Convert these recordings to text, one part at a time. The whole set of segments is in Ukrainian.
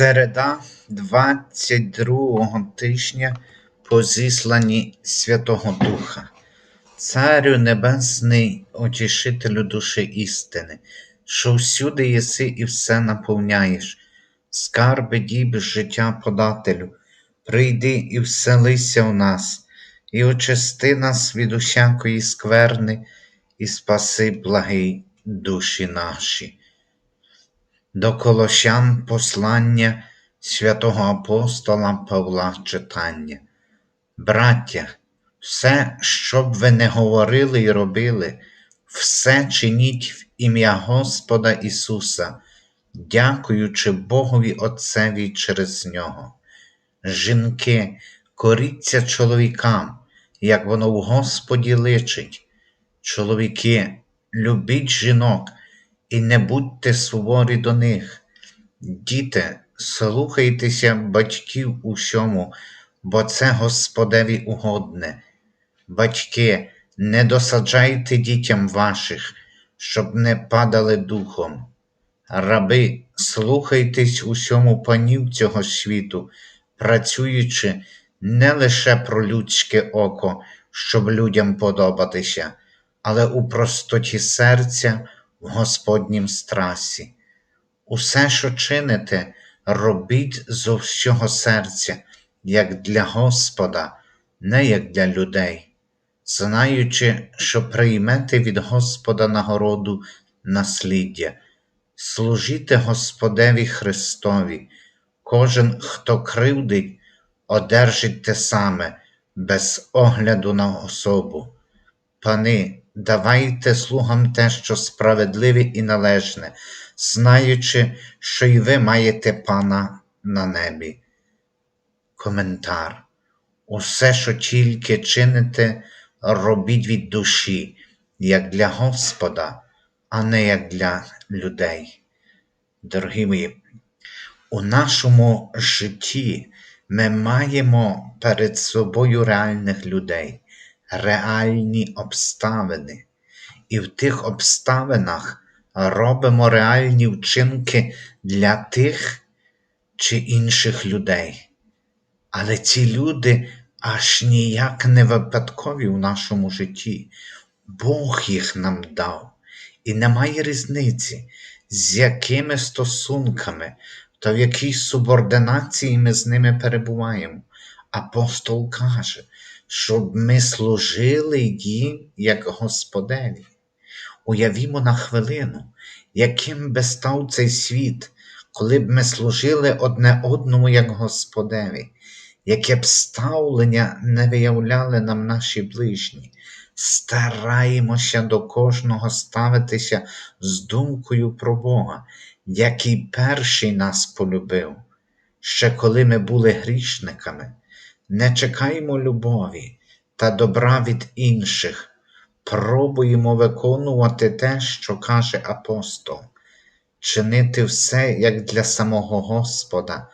Середа 22 тижня по зісланні Святого Духа. Царю Небесний, Утішителю душі істини, що всюди єси і все наповняєш, скарби діб життя подателю, прийди і вселися в нас, і очисти нас від усякої скверни, і спаси благий душі наші. До Колощан послання святого апостола Павла читання. Браття, все, що б ви не говорили і робили, все чиніть в ім'я Господа Ісуса, дякуючи Богові Отцеві через Нього. Жінки, коріться чоловікам, як воно в Господі личить. Чоловіки, любіть жінок і не будьте суворі до них. Діти, слухайтеся батьків усьому, бо це Господеві угодне. Батьки, не досаджайте дітям ваших, щоб не падали духом. Раби, слухайтесь усьому панів цього світу, працюючи не лише про людське око, щоб людям подобатися, але у простоті серця в Господнім страсі. Усе, що чините, робіть з усього серця, як для Господа, не як для людей, знаючи, що приймете від Господа нагороду насліддя, служіте Господеві Христові, кожен, хто кривдить, одержить те саме, без огляду на особу. Пани, давайте слугам те, що справедливе і належне, знаючи, що й ви маєте пана на небі. Коментар. Усе, що тільки чините, робіть від душі, як для Господа, а не як для людей. Дорогі мої, у нашому житті ми маємо перед собою реальних людей, реальні обставини, і в тих обставинах робимо реальні вчинки для тих чи інших людей. Але ці люди аж ніяк не випадкові в нашому житті. Бог їх нам дав, і немає різниці, з якими стосунками та в якій субординації ми з ними перебуваємо. Апостол каже, щоб ми служили їм як Господеві. Уявімо на хвилину, яким би став цей світ, коли б ми служили одне одному як Господеві, яке б ставлення не виявляли нам наші ближні. Стараємося до кожного ставитися з думкою про Бога, який перший нас полюбив, ще коли ми були грішниками. Не чекаємо любові та добра від інших, пробуємо виконувати те, що каже апостол, чинити все як для самого Господа,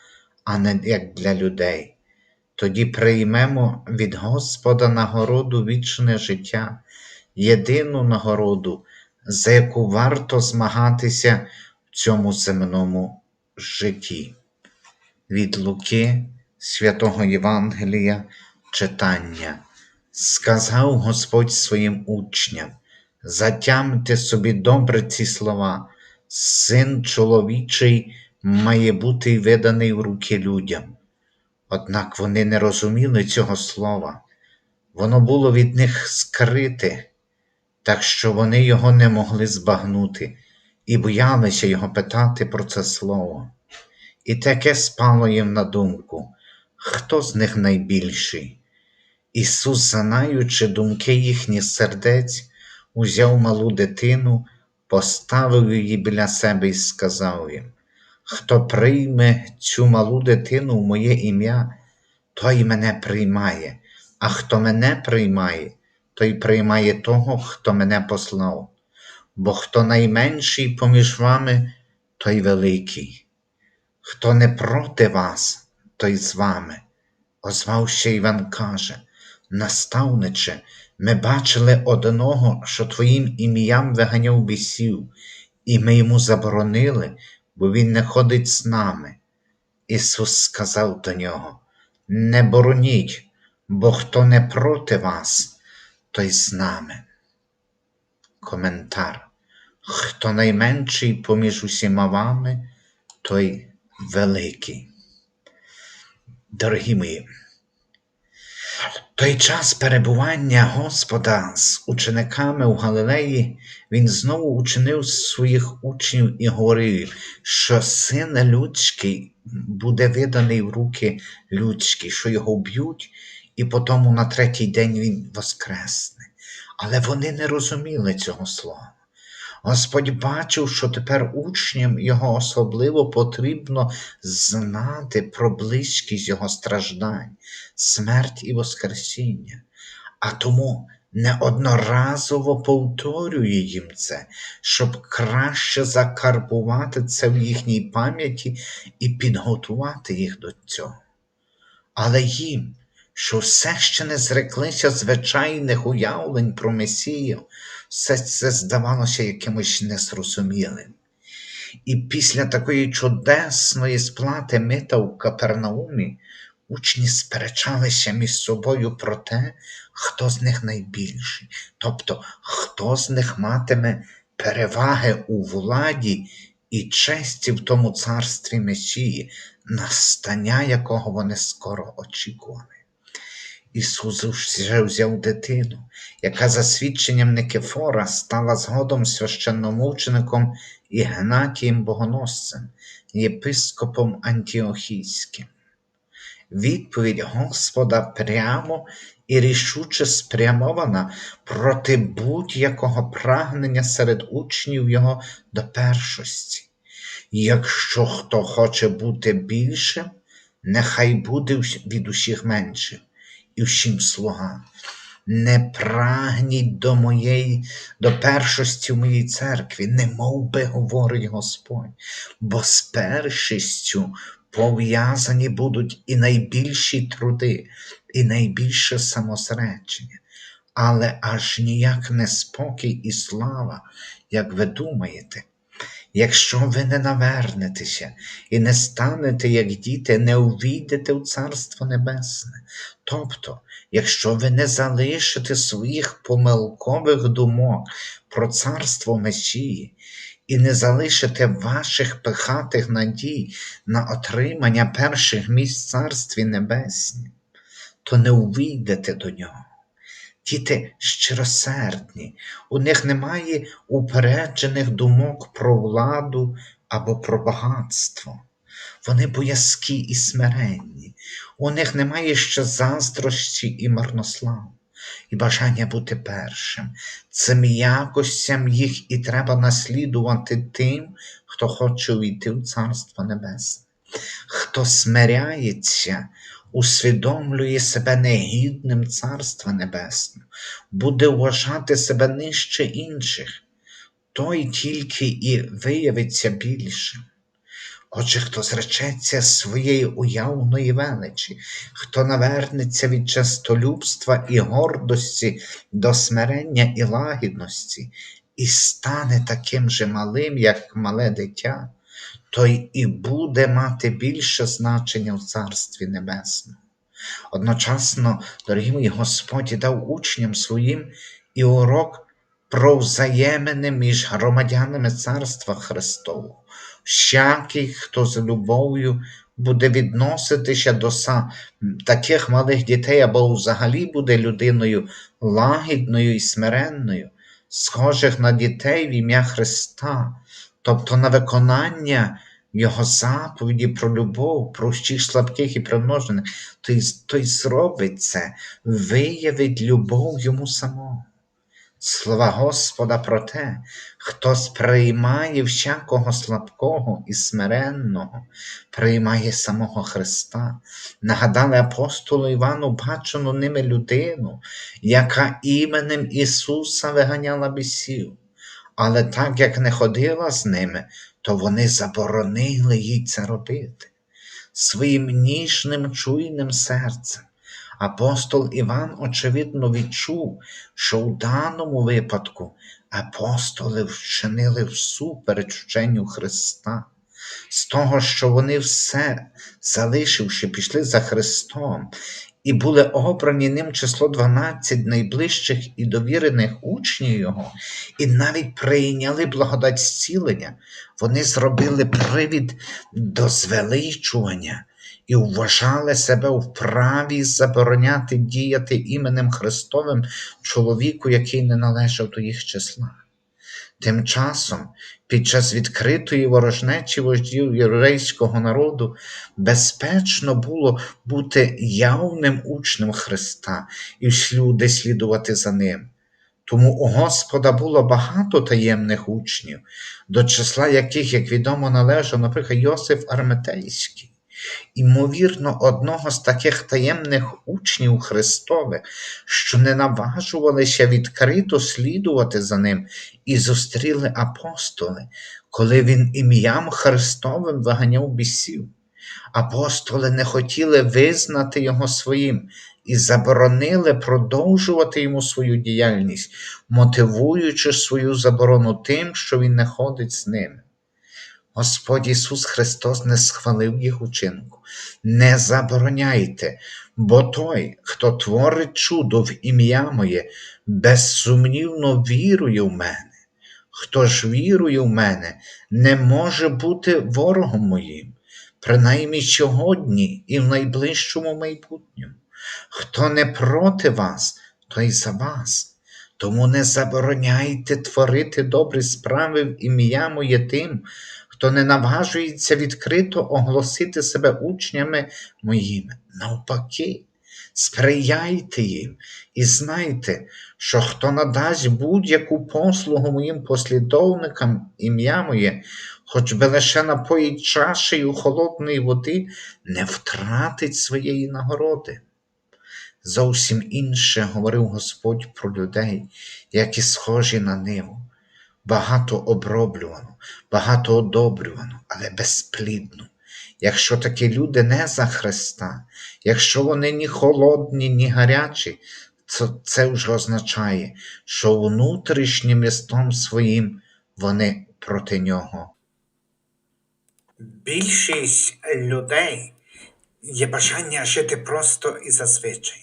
а не як для людей. Тоді приймемо від Господа нагороду вічне життя, єдину нагороду, за яку варто змагатися в цьому земному житті. Від Луки святого Євангелія читання. Сказав Господь своїм учням, затямте собі добре ці слова, син чоловічий має бути виданий в руки людям. Однак вони не розуміли цього слова, воно було від них скрите, так що вони його не могли збагнути і боялися його питати про це слово. І таке спало їм на думку, хто з них найбільший. Ісус, знаючи думки їхніх сердець, узяв малу дитину, поставив її біля себе і сказав їм: Хто прийме цю малу дитину в моє ім'я, той мене приймає, а хто мене приймає, той приймає того, хто мене послав. Бо хто найменший поміж вами, той великий. Хто не проти вас, той з вами. Озвався Іван каже, наставниче, ми бачили одного, що твоїм ім'ям виганяв бісів, і ми йому заборонили, бо він не ходить з нами. Ісус сказав до нього: Не бороніть, бо хто не проти вас, той з нами. Коментар. Хто найменший поміж усіма вами, той великий. Дорогі мої, той час перебування Господа з учениками у Галилеї, Він знову учинив своїх учнів і говорив, що син людський буде виданий в руки людські, що його б'ють, і потім на третій день він воскресне. Але вони не розуміли цього слова. Господь бачив, що тепер учням його особливо потрібно знати про близькість його страждань, смерть і Воскресіння, а тому неодноразово повторює їм це, щоб краще закарбувати це в їхній пам'яті і підготувати їх до цього. Але їм, що все ще не зреклися звичайних уявлень про Месію, все це здавалося якимось незрозумілим. І після такої чудесної сплати мита у Капернаумі учні сперечалися між собою про те, хто з них найбільший, тобто хто з них матиме переваги у владі і честі в тому царстві Месії, настання якого вони скоро очікували. Ісус вже взяв дитину, яка за свідченням Никифора стала згодом священномучеником Ігнатієм Богоносцем, єпископом Антіохійським. Відповідь Господа прямо і рішуче спрямована проти будь-якого прагнення серед учнів Його до першості. Якщо хто хоче бути більшим, нехай буде від усіх меншим і всім слуга. Не прагніть до моєї, до першості в моїй церкві, не мов би говорить Господь, бо з першістю пов'язані будуть і найбільші труди, і найбільше самосречення, але аж ніяк не спокій і слава, як ви думаєте. Якщо ви не навернетеся і не станете, як діти, не увійдете в Царство Небесне. Тобто, якщо ви не залишите своїх помилкових думок про царство Месії і не залишите ваших пихатих надій на отримання перших місць в Царстві Небесні, то не увійдете до нього. Діти щиросердні, у них немає упереджених думок про владу або про багатство. Вони боязкі і смиренні, у них немає ще заздрощі і марнославу, і бажання бути першим. Цим якостям їх і треба наслідувати тим, хто хоче увійти в Царство Небесне. Хто смиряється, усвідомлює себе негідним Царства Небесного, буде вважати себе нижче інших, той тільки і виявиться більшим. Отже, хто зречеться своєї уявної величі, хто навернеться від частолюбства і гордості до смирення і лагідності, і стане таким же малим, як мале дитя, той і буде мати більше значення в Царстві Небесному. Одночасно, дорогі мої, Господь дав учням своїм і урок про взаємини між громадянами Царства Христового. Всякий, хто з любов'ю буде відноситися до таких малих дітей або взагалі буде людиною лагідною і смиренною, схожих на дітей в ім'я Христа, тобто на виконання Його заповіді про любов, про всіх слабких і примножених, той, той зробить це, виявить любов йому самому. Слова Господа про те, хто сприймає всякого слабкого і смиренного, приймає самого Христа, нагадали апостолу Івану бачену ними людину, яка іменем Ісуса виганяла бісів, але так як не ходила з ними, то вони заборонили їй це робити. Своїм ніжним чуйним серцем Апостол Іван, очевидно, відчув, що у даному випадку апостоли вчинили всупереч вченню Христа, з того, що вони все залишивши, пішли за Христом і були обрані ним число 12 найближчих і довірених учнів Його, і навіть прийняли благодать зцілення, вони зробили привід до звеличування і вважали себе вправі забороняти діяти іменем Христовим чоловіку, який не належав до їх числа. Тим часом, під час відкритої ворожнечі вождів єврейського народу, безпечно було бути явним учнем Христа і всюди слідувати за ним. Тому у Господа було багато таємних учнів, до числа яких, як відомо, належав, наприклад, Йосиф Арметейський. Імовірно, одного з таких таємних учнів Христових, що не наважувалися відкрито слідувати за ним, і зустріли апостоли, коли він ім'ям Христовим виганяв бісів. Апостоли не хотіли визнати його своїм і заборонили продовжувати йому свою діяльність, мотивуючи свою заборону тим, що він не ходить з ними. Господь Ісус Христос не схвалив їх учинку. Не забороняйте, бо той, хто творить чудо в ім'я моє, безсумнівно вірує в мене. Хто ж вірує в мене, не може бути ворогом моїм, принаймні сьогодні і в найближчому майбутньому. Хто не проти вас, той за вас. Тому не забороняйте творити добрі справи в ім'я моє тим, хто не наважується відкрито оголосити себе учнями моїми. Навпаки, сприяйте їм і знайте, що хто надасть будь-яку послугу моїм послідовникам ім'я моє, хоч би лише напоїть чашею холодної води, не втратить своєї нагороди. Зовсім інше говорив Господь про людей, які схожі на ниву, багато оброблювану, багато одобрювану, але безплідну. Якщо такі люди не за Христа, якщо вони ні холодні, ні гарячі, то це вже означає, що внутрішнім містом своїм вони проти нього. Більшість людей є бажання жити просто і зазвичай,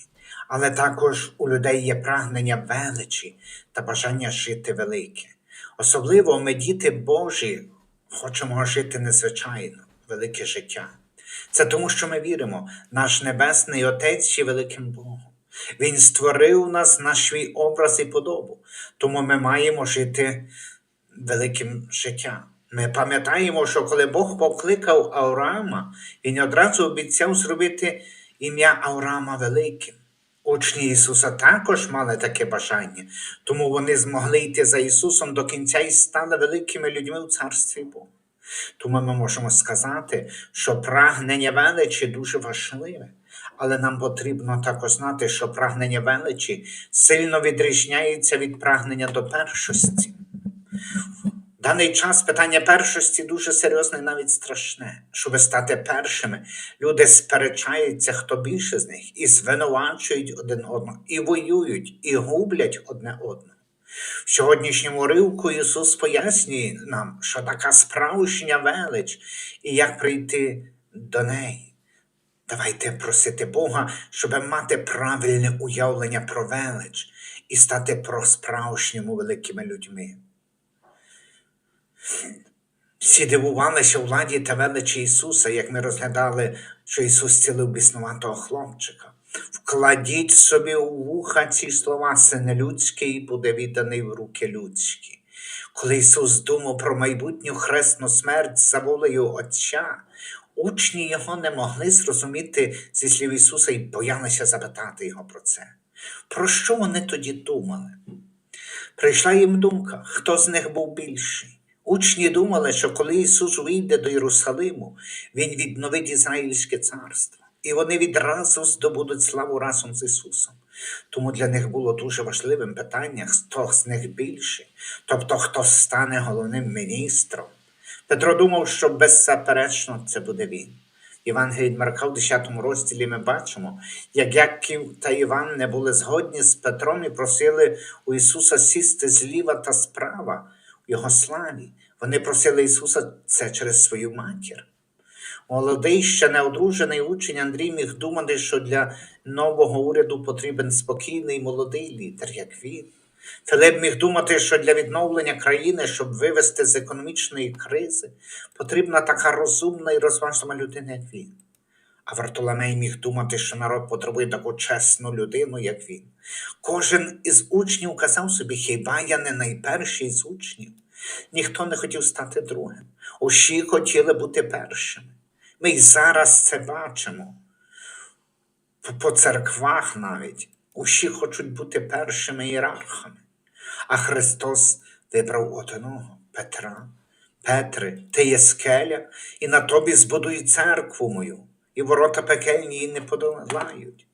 але також у людей є прагнення величі та бажання жити велике. Особливо ми, діти Божі, хочемо жити незвичайно, велике життя. Це тому, що ми віримо, наш Небесний Отець є великим Богом. Він створив нас на свій образ і подобу, тому ми маємо жити великим життям. Ми пам'ятаємо, що коли Бог покликав Авраама, він одразу обіцяв зробити ім'я Авраама великим. Учні Ісуса також мали таке бажання, тому вони змогли йти за Ісусом до кінця і стали великими людьми в Царстві Бога. Тому ми можемо сказати, що прагнення величі дуже важливе, але нам потрібно також знати, що прагнення величі сильно відрізняється від прагнення до першості. Даний час питання першості дуже серйозне і навіть страшне. Щоб стати першими, люди сперечаються, хто більше з них, і звинувачують один одного, і воюють, і гублять одне одного. В сьогоднішньому ривку Ісус пояснює нам, що така справжня велич і як прийти до неї. Давайте просити Бога, щоб мати правильне уявлення про велич і стати про справжніми великими людьми. Всі дивувалися владі та величі Ісуса, як ми розглядали, що Ісус цілив біснуватого хлопчика. Вкладіть собі у вуха ці слова, син людський буде відданий в руки людські. Коли Ісус думав про майбутню хресну смерть за волею Отця, учні його не могли зрозуміти зі слів Ісуса і боялися запитати Його про це. Про що вони тоді думали? Прийшла їм думка, хто з них був більший. Учні думали, що коли Ісус вийде до Єрусалиму, Він відновить Ізраїльське царство, і вони відразу здобудуть славу разом з Ісусом. Тому для них було дуже важливим питання, хто з них більший, тобто хто стане головним міністром. Петро думав, що беззаперечно це буде він. Від Марка в 10 розділі ми бачимо, як Яків та Іван не були згодні з Петром і просили у Ісуса сісти зліва та справа Його славі. Вони просили Ісуса це через свою матір. Молодий, ще неодружений учень Андрій міг думати, що для нового уряду потрібен спокійний молодий лідер, як він. Филип міг думати, що для відновлення країни, щоб вивести з економічної кризи, потрібна така розумна і розважлива людина, як він. Вартоломей міг думати, що народ потребує таку чесну людину, як він. Кожен із учнів казав собі, хіба я не найперший з учнів? Ніхто не хотів стати другим. Усі хотіли бути першими. Ми й зараз це бачимо. По церквах навіть усі хочуть бути першими ієрархами. А Христос вибрав одного Петра. Петре, ти є скеля, і на тобі збудую церкву мою, і ворота пекельні її не подолають.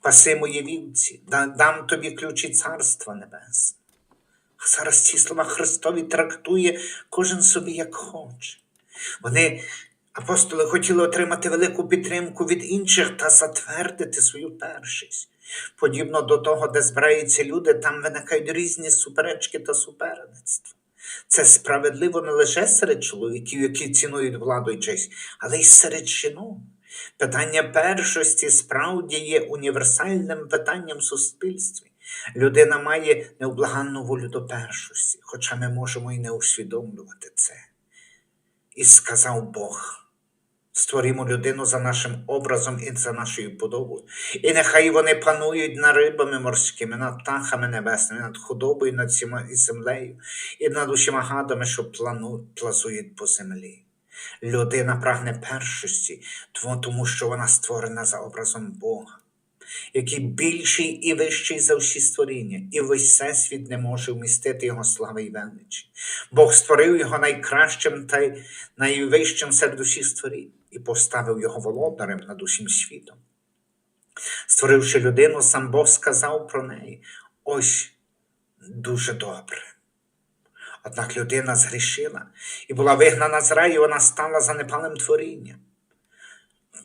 Паси мої вівці, дам тобі ключі царства небесного. А зараз ці слова Христові трактує кожен собі як хоче. Вони, апостоли, хотіли отримати велику підтримку від інших та затвердити свою першість. Подібно до того, де збираються люди, там виникають різні суперечки та суперництва. Це справедливо не лише серед чоловіків, які цінують владу і честь, але й серед жінок. Питання першості справді є універсальним питанням в суспільстві. Людина має необлаганну волю до першості, хоча ми можемо і не усвідомлювати це. І сказав Бог: створімо людину за нашим образом і за нашою подобою. І нехай вони панують над рибами морськими, над птахами небесними, над худобою, над землею, і над усіма гадами, що плазують по землі. Людина прагне першості, тому- що вона створена за образом Бога, який більший і вищий за всі створіння, і весь всесвіт не може вмістити його слави і величі. Бог створив його найкращим та найвищим серед усіх створінь і поставив його володарем над усім світом. Створивши людину, сам Бог сказав про неї: ось дуже добре. Однак людина згрішила і була вигнана з раю, вона стала занепалим творінням.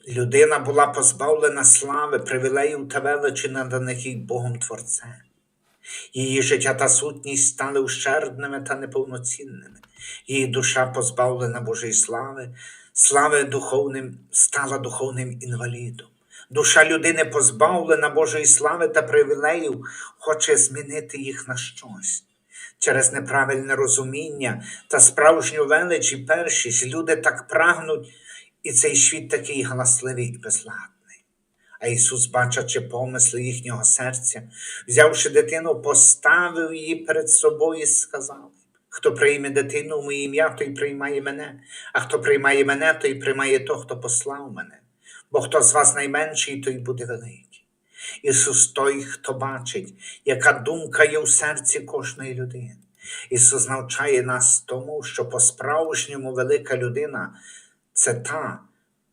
Людина була позбавлена слави, привілеїв та величі, наданих їй Богом Творцем. Її життя та сутність стали ущербними та неповноцінними. Її душа позбавлена Божої слави, слави духовним, стала духовним інвалідом. Душа людини позбавлена Божої слави та привілеїв, хоче змінити їх на щось. Через неправильне розуміння та справжню велич і першість люди так прагнуть, і цей світ такий галасливий і безладний. А Ісус, бачачи помисли їхнього серця, взявши дитину, поставив її перед собою і сказав: Хто прийме дитину в моє ім'я, той приймає мене, а хто приймає мене, той приймає того, хто послав мене. Бо хто з вас найменший, той буде великий. Ісус той, хто бачить, яка думка є в серці кожної людини. Ісус навчає нас тому, що по-справжньому велика людина це та,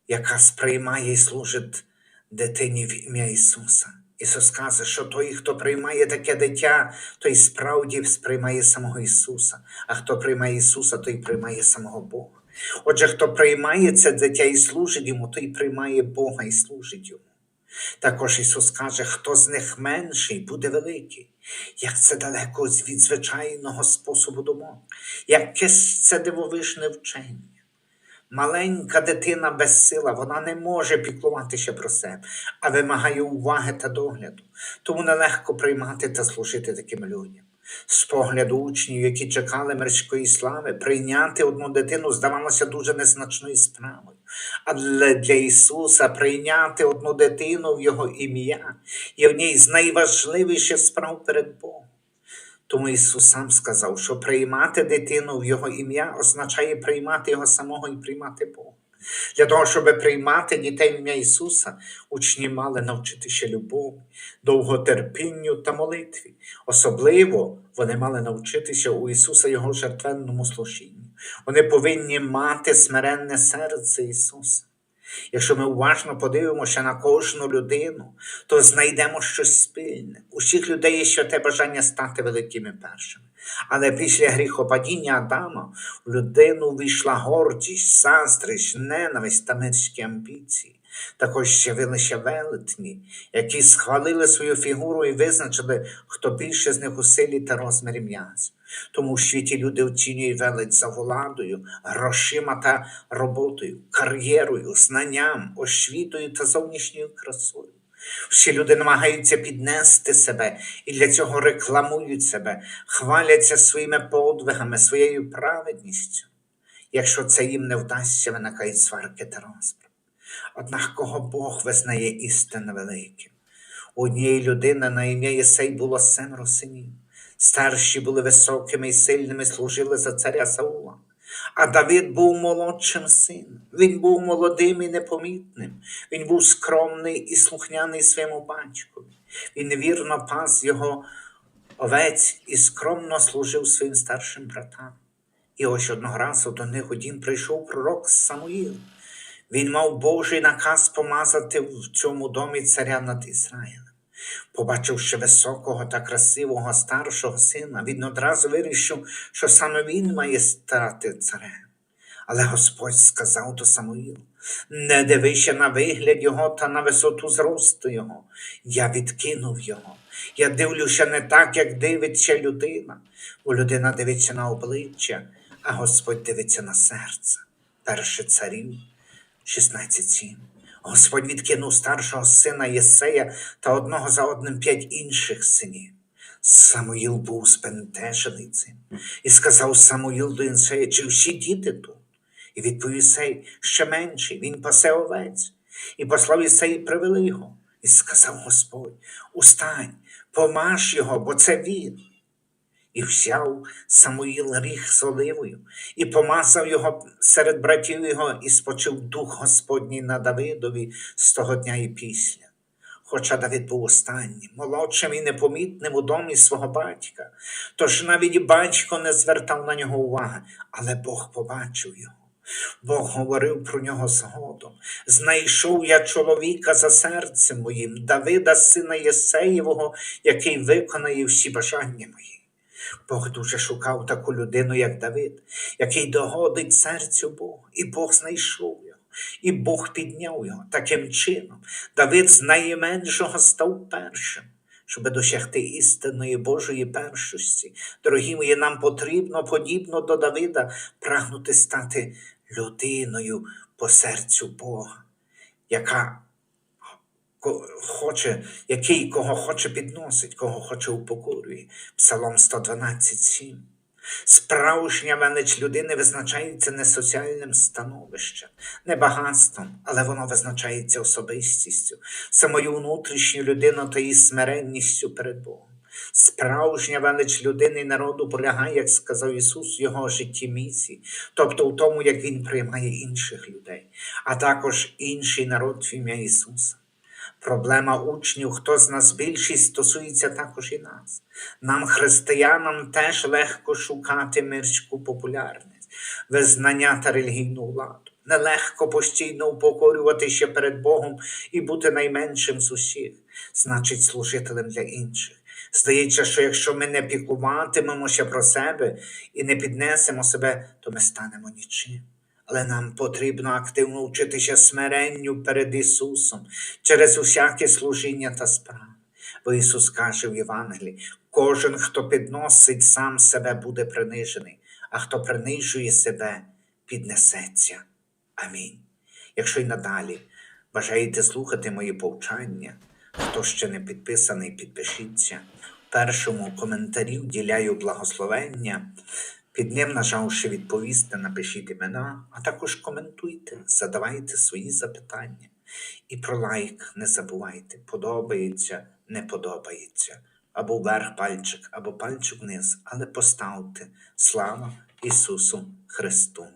яка сприймає і служить дитині в ім'я Ісуса. Ісус каже, що той, хто приймає таке дитя, той справді сприймає самого Ісуса, а хто приймає Ісуса, той приймає самого Бога. Отже, хто приймає це дитя і служить йому, той приймає Бога і служить йому. Також Ісус каже, хто з них менший, буде великий. Як це далеко від звичайного способу думок, якесь це дивовижне вчення. Маленька дитина безсила, вона не може піклуватися про себе, а вимагає уваги та догляду. Тому нелегко приймати та служити таким людям. З погляду учнів, які чекали мирської слави, прийняти одну дитину здавалося дуже незначною справою. Але для Ісуса прийняти одну дитину в Його ім'я є однією з найважливіших справ перед Богом. Тому Ісус сам сказав, що приймати дитину в Його ім'я означає приймати Його самого і приймати Бога. Для того, щоб приймати дітей в ім'я Ісуса, учні мали навчитися любові, довготерпінню та молитві. Особливо вони мали навчитися у Ісуса Його жертвенному служінню. Вони повинні мати смиренне серце Ісуса. Якщо ми уважно подивимося на кожну людину, то знайдемо щось спільне. Усіх людей є ще те бажання стати великими першими. Але після гріхопадіння Адама в людину війшла гордість, заздрість, ненависть та мирські амбіції. Також з'явилися велетні, які схвалили свою фігуру і визначили, хто більше з них у силі та розмірі м'яса. Тому в світі люди оцінюють велич за владою, грошима та роботою, кар'єрою, знанням, освітою та зовнішньою красою. Всі люди намагаються піднести себе і для цього рекламують себе, хваляться своїми подвигами, своєю праведністю. Якщо це їм не вдасться, виникають сварки та розбрат. Однак кого Бог визнає істинно великим? У однієї людини на ім'я Єсей було семеро синів. Старші були високими і сильними, служили за царя Саула. А Давид був молодшим сином. Він був молодим і непомітним. Він був скромний і слухняний своєму батькові. Він вірно пас його овець і скромно служив своїм старшим братам. І ось одного разу до них у дім прийшов пророк Самуїл. Він мав Божий наказ помазати в цьому домі царя над Ізраїлем. Побачивши високого та красивого старшого сина, він одразу вирішив, що саме він має стати царем. Але Господь сказав до Самуїла, не дивися на вигляд його та на висоту зросту його. Я відкинув його. Я дивлюся не так, як дивиться людина, бо людина дивиться на обличчя, а Господь дивиться на серце. Перше царів 16.7. Господь відкинув старшого сина Єсея та одного за одним п'ять інших синів. Самуїл був збентежений цим і сказав Самуїл до Єсея, чи всі діти тут? І відповів Ісей, ще менший, він пасе овець. І послав Ісей, і привели його. І сказав Господь, устань, помаж його, бо це він. І взяв Самуїл ріг з оливою, і помазав його серед братів його, і спочив дух Господній на Давидові з того дня і після. Хоча Давид був останнім, молодшим і непомітним у домі свого батька, тож навіть батько не звертав на нього уваги, але Бог побачив його. Бог говорив про нього згодом. Знайшов я чоловіка за серцем моїм, Давида, сина Єсеєвого, який виконає всі бажання мої. Бог дуже шукав таку людину, як Давид, який догодить серцю Богу, і Бог знайшов його, і Бог підняв його таким чином. Давид з найменшого став першим. Щоб досягти істинної Божої першості, дорогі мої, нам потрібно, подібно до Давида, прагнути стати людиною по серцю Бога, яка хоче, який кого хоче підносить, кого хоче упокорює. Псалом 112.7. Справжня велич людини визначається не соціальним становищем, не багатством, але воно визначається особистістю, самою внутрішньою людиною та її смиренністю перед Богом. Справжня велич людини і народу полягає, як сказав Ісус, в його житті місії, тобто в тому, як Він приймає інших людей, а також інший народ в ім'я Ісуса. Проблема учнів, хто з нас більшість, стосується також і нас. Нам, християнам, теж легко шукати мирську популярність, визнання та релігійну владу. Нелегко постійно упокорюватися перед Богом і бути найменшим з усіх, значить служителем для інших. Здається, що якщо ми не піклуватимемося про себе і не піднесемо себе, то ми станемо нічим. Але нам потрібно активно вчитися смиренню перед Ісусом через усяке служіння та справи. Бо Ісус каже в Євангелії: кожен, хто підносить сам себе, буде принижений, а хто принижує себе, піднесеться. Амінь. Якщо й надалі бажаєте слухати мої повчання, хто ще не підписаний, підпишіться. В першому коментарі вділяю благословення. Під ним, нажавши відповісти, напишіть імена, а також коментуйте, задавайте свої запитання. І про лайк не забувайте, подобається, не подобається. Або вверх пальчик, або пальчик вниз, але поставте. Слава Ісусу Христу!